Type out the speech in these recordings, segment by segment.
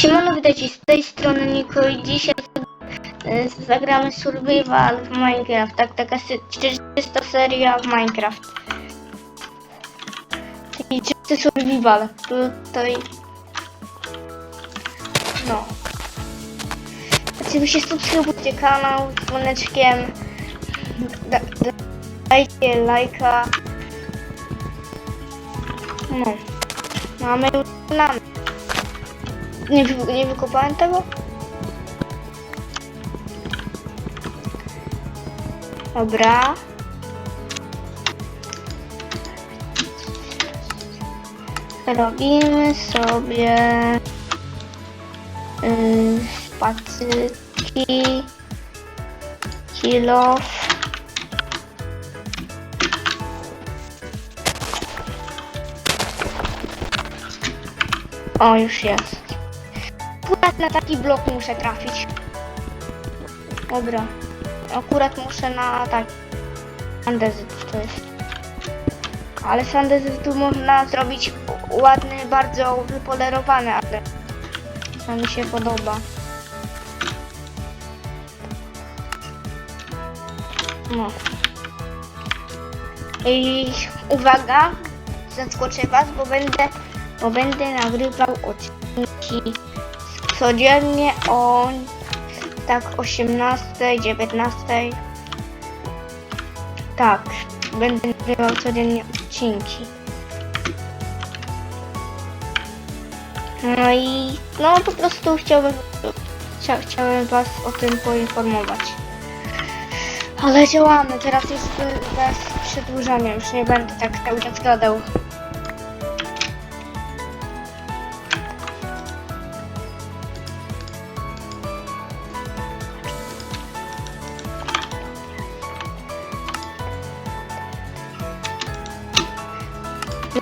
Siemano, witajcie z tej strony Niko i dzisiaj e, zagramy Survival w Minecraft, tak, taka sy- czysta seria w Minecraft. Taki czysty Survival, tutaj... No. Oczywiście subskrybujcie kanał dzwoneczkiem, da, da, dajcie lajka. No. Mamy już plany. Nie, nie wykopałem tego? Dobra. Robimy sobie yy, spacyki, kilof. O, już jest. Akurat na taki blok muszę trafić. Dobra. Akurat muszę na taki. Andezyt to jest. Ale z andezytu można zrobić ładny, bardzo wypolerowany, ale to mi się podoba. No. I uwaga, zaskoczę was, bo będę, bo będę nagrywał odcinki codziennie o tak 18, 19. Tak, będę nagrywał codziennie odcinki. No i no po prostu chciałbym, chcia, chciałem was o tym poinformować. Ale działamy, teraz jest bez przedłużania, już nie będę tak cały czas gadał.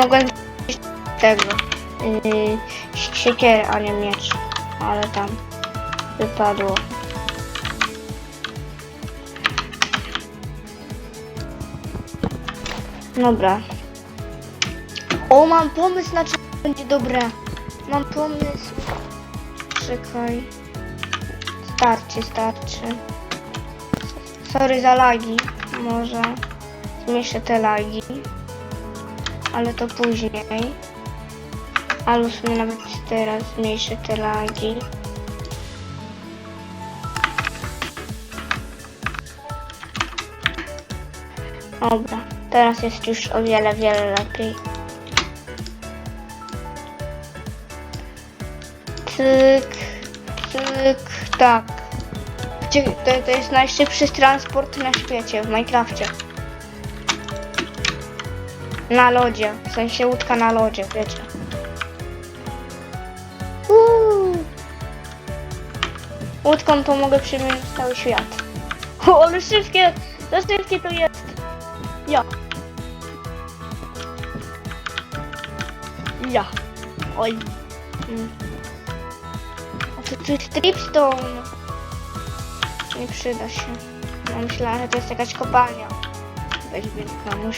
Mogłem wziąć tego yy, siekierę, a nie miecz, ale tam wypadło. Dobra. O, mam pomysł na co będzie dobre. Mam pomysł. Czekaj. Starczy, starczy. Sorry za lagi. Może zmniejszę te lagi. Ale to później. Ale w sumie nawet teraz zmniejszę te lagi. Dobra, teraz jest już o wiele, wiele lepiej. Cyk, cyk, tak. To, to jest najszybszy transport na świecie w Minecrafcie. Na lodzie, w sensie łódka na lodzie, wiecie. Uuu. Łódką to mogę przemienić cały świat. O, ale szybkie, za szybkie to jest. Ja. Ja. Oj. Mm. A to tu jest tripstone. Nie przyda się. Ja myślałam, że to jest jakaś kopalnia. Weź wielka nóż.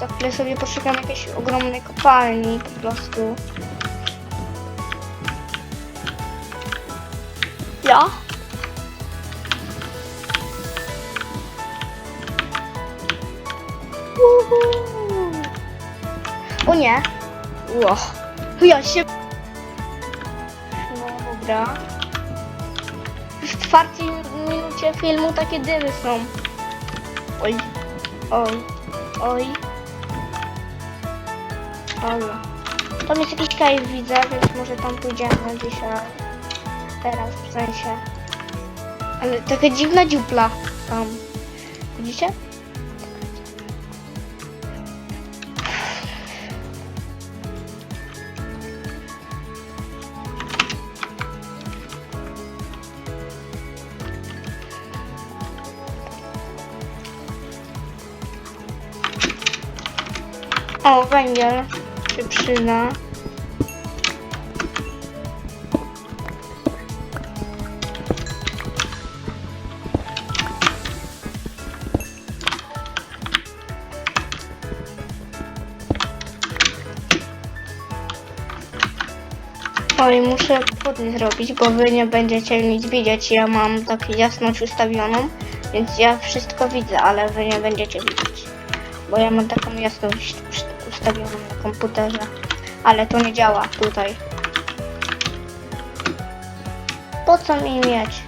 Za chwilę sobie poszukam jakiejś ogromnej kopalni po prostu. Ja? Uhu. O nie. Ło. Ja się... No dobra. Już w czwartej minucie filmu takie dymy są. Oj. Oj. Oj. Dobra. Tam jest jakiś cave widzę, więc może tam pójdziemy dzisiaj. Teraz w sensie. Ale taka dziwna dziupla tam. Widzicie? O, węgiel się przyda. Oj, muszę podnie zrobić, bo wy nie będziecie nic widzieć. Ja mam taką jasność ustawioną, więc ja wszystko widzę, ale wy nie będziecie widzieć. Bo ja mam taką jasność ustawioną na komputerze. Ale to nie działa tutaj. Po co mi mieć?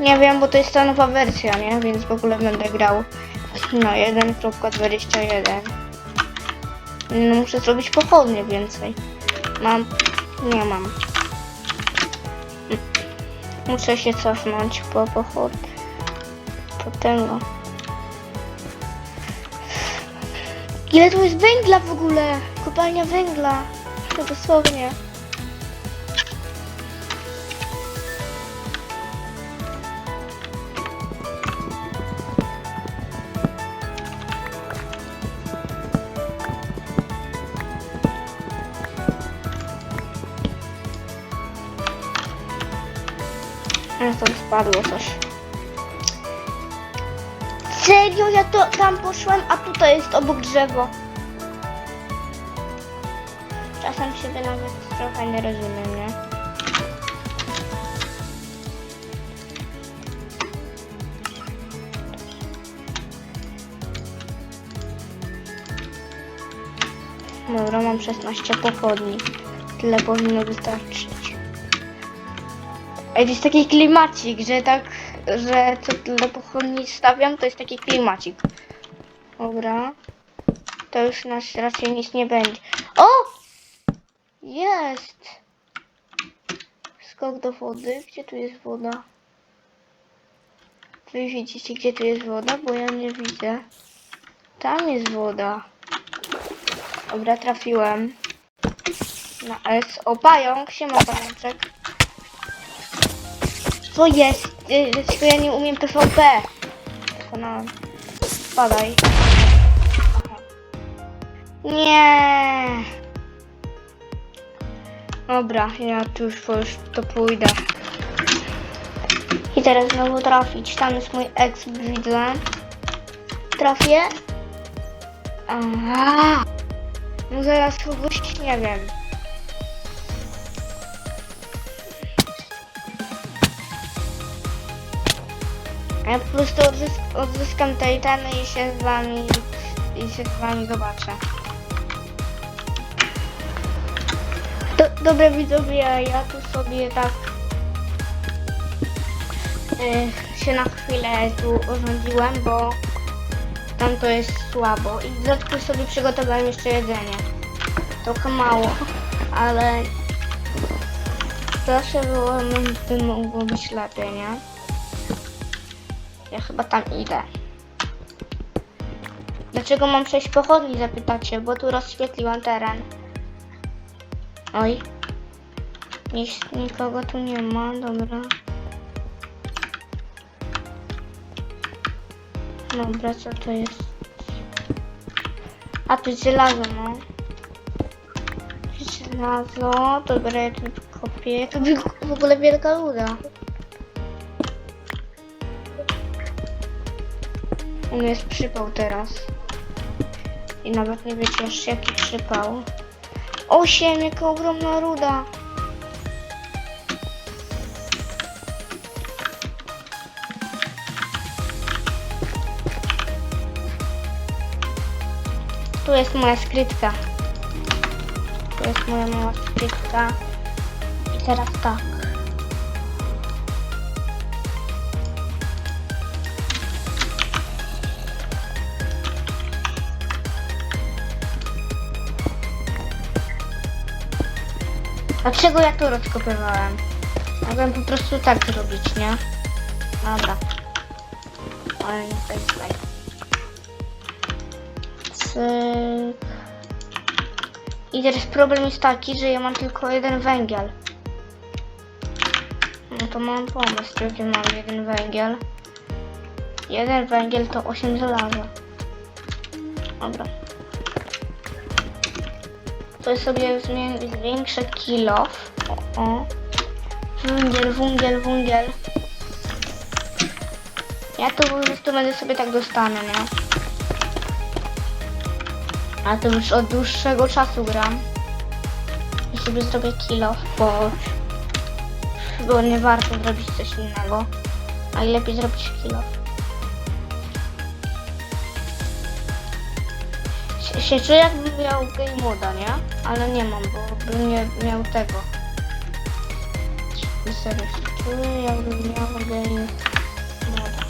Nie wiem, bo to jest ta nowa wersja, nie? Więc w ogóle będę grał na 1.21. No muszę zrobić pochodnie więcej. Mam... Nie mam. Muszę się cofnąć po pochod... Tego. Ile tu jest węgla w ogóle? Kopalnia węgla. To dosłownie. A to spadło coś. Serio? Ja to tam poszłem, a tutaj jest obok drzewo. Czasem siebie nawet trochę nie rozumiem, nie? Dobra, mam 16 pochodni. Tyle powinno wystarczyć. Ej, to jest taki klimacik, że tak, że co tyle pochodni stawiam, to jest taki klimacik. Dobra. To już nas raczej nic nie będzie. O! Jest! Skok do wody. Gdzie tu jest woda? Wy widzicie, gdzie tu jest woda? Bo ja nie widzę. Tam jest woda. Dobra, trafiłem. Na S. O, pająk. Siema, pajączek. Co jest? Y, Dlaczego ja nie umiem PvP? Przekonałem. Spadaj. Nie. Dobra, ja tu już, po- to pójdę. I teraz znowu trafić. Tam jest mój ex, widzę. Trafię. Aha. No zaraz kogoś nie wiem. Ja po prostu odzysk odzyskam te itemy i się z wami i się z wami zobaczę. Do, dobre widzowie, ja tu sobie tak y, się na chwilę tu urządziłem, bo tam to jest słabo. I w dodatku sobie przygotowałem jeszcze jedzenie. Trochę mało, ale zawsze było, by mogło być lepiej, nie? Ja chyba tam idę. Dlaczego mam sześć pochodni, zapytacie? Bo tu rozświetliłam teren. Oj. Nic, nikogo tu nie ma, dobra. Dobra, co to jest? A tu jest żelazo, no. Żelazo, dobra, ja tu kopię. To by w ogóle wielka luda. U mnie jest przypał teraz. I nawet nie wiecie jeszcze jaki przypał. Osiem, jaka ogromna ruda. Tu jest moja skrytka. Tu jest moja mała skrytka. I teraz tak. Dlaczego ja to rozkopywałem? Mogłem po prostu tak zrobić, nie? Dobra. Ale nie to jest. Cyk. I teraz problem jest taki, że ja mam tylko jeden węgiel. No to mam pomysł, jaki mam jeden węgiel. Jeden węgiel to 8 żelaza. Dobra. To sobie zwiększę kilof. O, o. Węgiel, węgiel, węgiel. Ja to po prostu będę sobie tak dostanę, nie? A to już od dłuższego czasu gram. I sobie zrobię kilo, bo, bo nie warto zrobić coś innego. A i lepiej zrobić kilo. Się, się czuję jakbym miał game moda, nie? Ale nie mam, bo bym nie miał tego. Serio się czuję jakbym miał game moda.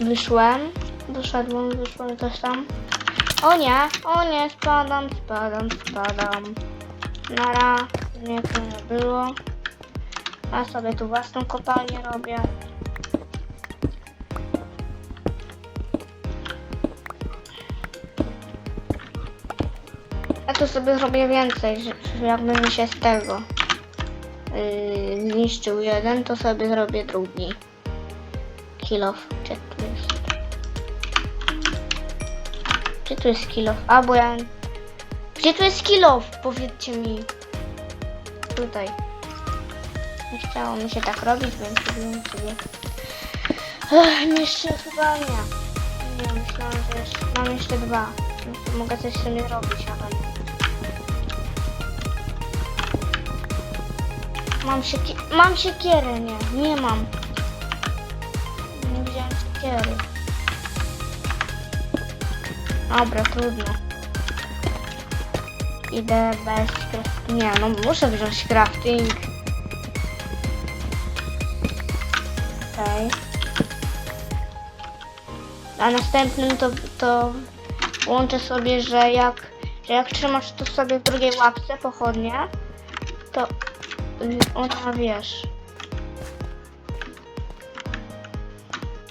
Wyszłem, wyszedłem, wyszłem coś tam. O nie, o nie, spadam, spadam, spadam. Nara, nie to nie było. Ja sobie tu własną kopalnię robię. Tu sobie zrobię więcej, jakby mi się z tego yy, zniszczył jeden, to sobie zrobię drugi. Kilof, gdzie tu jest? Gdzie tu jest kilof? A, bo ja... Gdzie tu jest kilof? Powiedzcie mi. Tutaj. Nie chciało mi się tak robić, więc zrobiłem sobie... Ech, jeszcze chyba nie. Nie, myślałam, że jeszcze, mam jeszcze dwa. No to mogę coś sobie robić, ale Mam siekie... Mam siekierę, nie. Nie mam. Nie wziąłem siekiery. Dobra, trudno. Idę bez craft... Nie, no muszę wziąć crafting. Okej. A następnym to, to łączę sobie, że jak, że jak trzymasz to sobie w drugiej łapce pochodnie, to ona wiesz.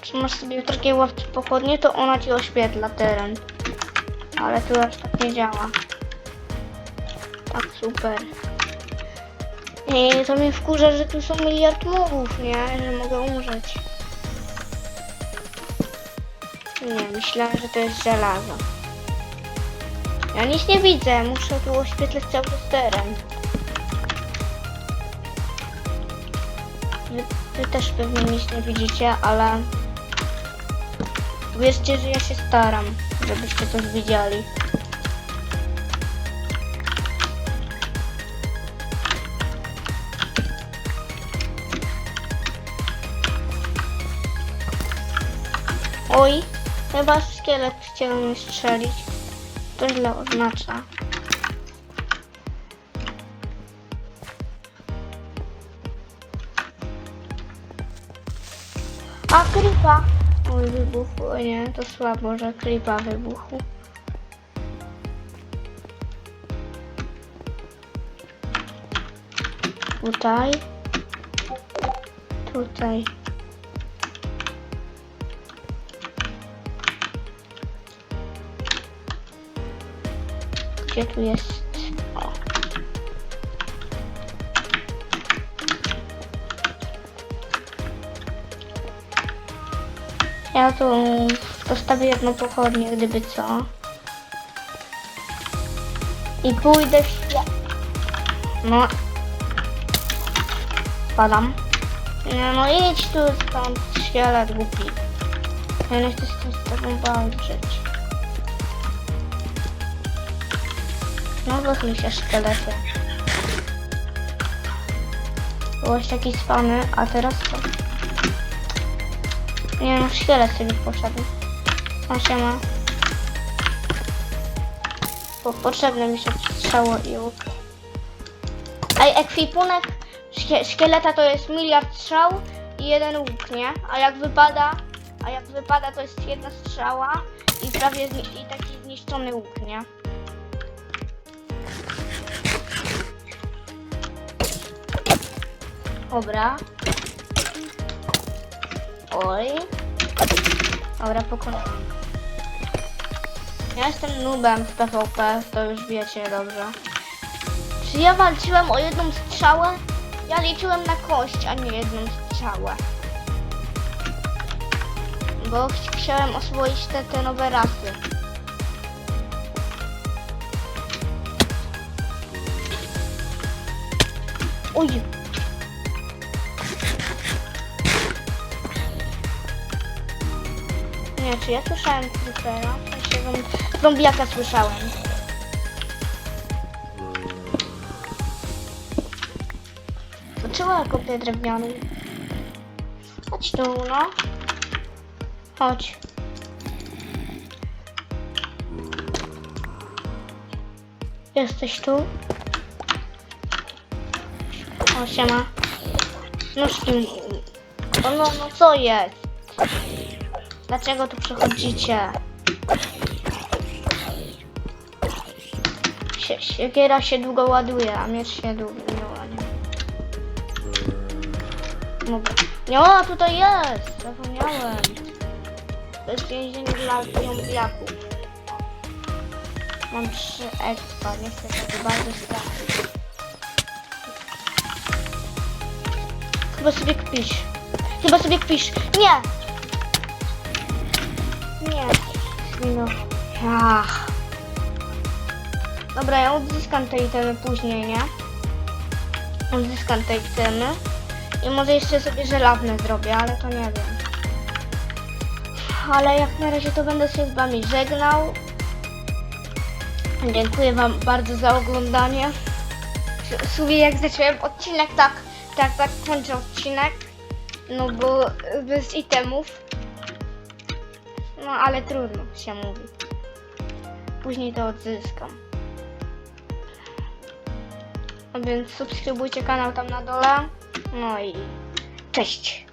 Trzymasz sobie w drugiej łapce pochodnie, to ona ci oświetla teren. Ale tu aż tak nie działa. Tak, super. I to mnie wkurza, że tu są miliard mobów, nie? Że mogę umrzeć. Nie, myślałem, że to jest żelazo. Ja nic nie widzę, muszę tu oświetlać cały teren. Też pewnie nic nie widzicie, ale wierzcie, że ja się staram, żebyście coś widzieli. Oj, chyba szkielet chciał mnie strzelić. To źle oznacza. A krypa! Oj, wybuchł. O nie, to słabo, że krypa wybuchł. Tutaj. Tutaj. Gdzie tu jest? Ja tu postawię jedną pochodnię, gdyby co. I pójdę w. No. Spadam. Nie, no idź tu stąd, szkielet głupi. Ja nie chcę z tobą walczyć. No wychyl się szkielety. Byłeś taki spany, a teraz co? Nie no, szkielet sobie poszedł. No się ma. Bo potrzebne mi się strzało i łuk. Ej, ekwipunek szkie szkieleta to jest miliard strzał i jeden łuk, nie? A jak wypada, a jak wypada to jest jedna strzała i prawie i taki zniszczony łuk, nie? Dobra. Oj. Dobra, pokonałam. Ja jestem noobem w PvP, to już wiecie dobrze. Czy ja walczyłem o jedną strzałę? Ja liczyłem na kość, a nie jedną strzałę. Bo ch- chciałem oswoić te, te nowe rasy. Uj, Nie, czy ja słyszałem creepera? Zombiaka słyszałem. Poczuła kopię drewnianą. Chodź tu, no. Chodź. Jesteś tu? O, siema. Nóżki. O, no, no co jest? Dlaczego tu przychodzicie? Sie, siekiera się długo ładuje, a miecz się długo nie ładuje. Dobra. Nie, o, tutaj jest! Zapomniałem. To jest więzienie dla zombiaków. Mam trzy expa, nie chcę tego bardzo stracić. Chyba sobie kpisz. Chyba sobie kpisz. Nie! Nie. No. Ach. Dobra, ja odzyskam te itemy później, nie? Odzyskam te itemy. I może jeszcze sobie żelazne zrobię, ale to nie wiem. Ale jak na razie to będę się z wami żegnał. Dziękuję wam bardzo za oglądanie. W sumie jak zacząłem odcinek, tak, tak, tak kończę odcinek. No bo bez itemów. No ale trudno się mówi. Później to odzyskam. A więc subskrybujcie kanał tam na dole. No i cześć.